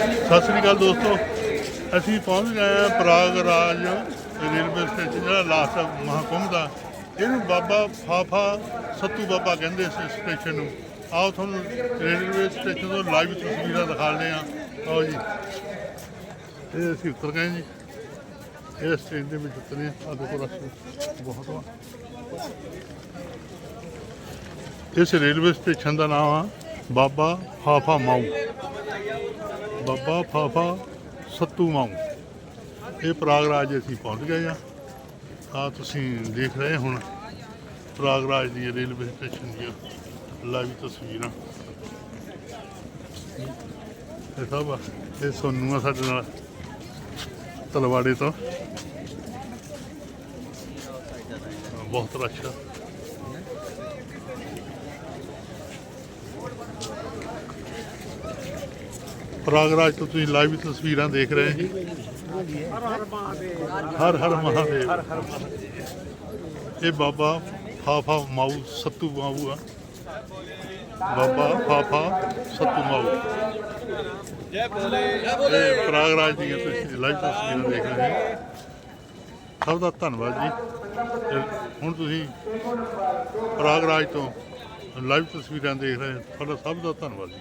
ਸਤਿ ਸ੍ਰੀ ਅਕਾਲ ਦੋਸਤੋ। ਅਸੀਂ ਪਹੁੰਚ ਗਏ ਹਾਂ ਪ੍ਰਯਾਗਰਾਜ ਰੇਲਵੇ ਸਟੇਸ਼ਨ, ਜਿਹੜਾ ਲਾਸਟ ਮਹਾਕੁੰਭ ਦਾ। ਇਹਨੂੰ ਬਾਬਾ ਫਾਫਾ ਸੱਤੂ ਬਾਬਾ ਕਹਿੰਦੇ ਇਸ ਸਟੇਸ਼ਨ ਨੂੰ। ਆਓ ਤੁਹਾਨੂੰ ਰੇਲਵੇ ਸਟੇਸ਼ਨ ਤੋਂ ਲਾਈਵ ਤਸਵੀਰਾਂ ਦਿਖਾਉਂਦੇ ਹਾਂ। ਆਓ ਜੀ। ਇਹ ਅਸੀਂ ਉਤਰ ਗਏ ਜੀ। ਇਸ ਟ੍ਰੇਨ ਦੇ ਵਿੱਚ ਉਤਰੇ ਆ ਦੇਖੋ ਰਸ਼ ਬਹੁਤ ਵਾ। ਇਸ ਰੇਲਵੇ ਸਟੇਸ਼ਨ ਦਾ ਨਾਮ ਆ ਬਾਬਾ ਫਾਫਾ ਮਾਊ। ਬਾਬਾ ਫਾਫਾ ਸੱਤੂ ਮਾਊ ਇਹ ਪ੍ਰਯਾਗਰਾਜ ਅਸੀਂ ਪਹੁੰਚ ਗਏ ਆ ਆ ਤੁਸੀਂ ਦੇਖ ਰਹੇ ਹੁਣ ਪ੍ਰਯਾਗਰਾਜ ਦੀ ਰੇਲਵੇ ਸਟੇਸ਼ਨ ਦੀਆਂ ਲਾਈਵ ਤਸਵੀਰਾਂ। ਇਹ ਸਭ ਆ, ਇਹ ਸੋਨੂ ਆ ਸਾਡੇ ਨਾਲ ਤਲਵਾੜੇ ਤੋਂ। ਬਹੁਤ ਅੱਛਾ ਆ ਪ੍ਰਯਾਗਰਾਜ ਤੋਂ ਤੁਸੀਂ ਲਾਈਵ ਤਸਵੀਰਾਂ ਦੇਖ ਰਹੇ ਜੀ ਹਰ ਹਰ ਮਹਾਦੇਵ। ਇਹ ਬਾਬਾ ਫਾਫਾ ਮਾਊ ਸੱਤੂ ਮਾਊ ਆ। ਬਾਬਾ ਫਾਫਾ ਸੱਤੂ ਮਾਊ। ਜੈ ਬੋਲੇ ਇਹ ਪ੍ਰਯਾਗਰਾਜ ਦੀਆਂ ਤੁਸੀਂ ਲਾਈਵ ਤਸਵੀਰਾਂ ਦੇਖ ਰਹੇ ਹੋ। ਸਭ ਦਾ ਧੰਨਵਾਦ ਜੀ। ਹੁਣ ਤੁਸੀਂ ਪ੍ਰਯਾਗਰਾਜ ਤੋਂ ਲਾਈਵ ਤਸਵੀਰਾਂ ਦੇਖ ਰਹੇ ਹੋ। ਤੁਹਾਡਾ ਸਭ ਦਾ ਧੰਨਵਾਦ ਜੀ।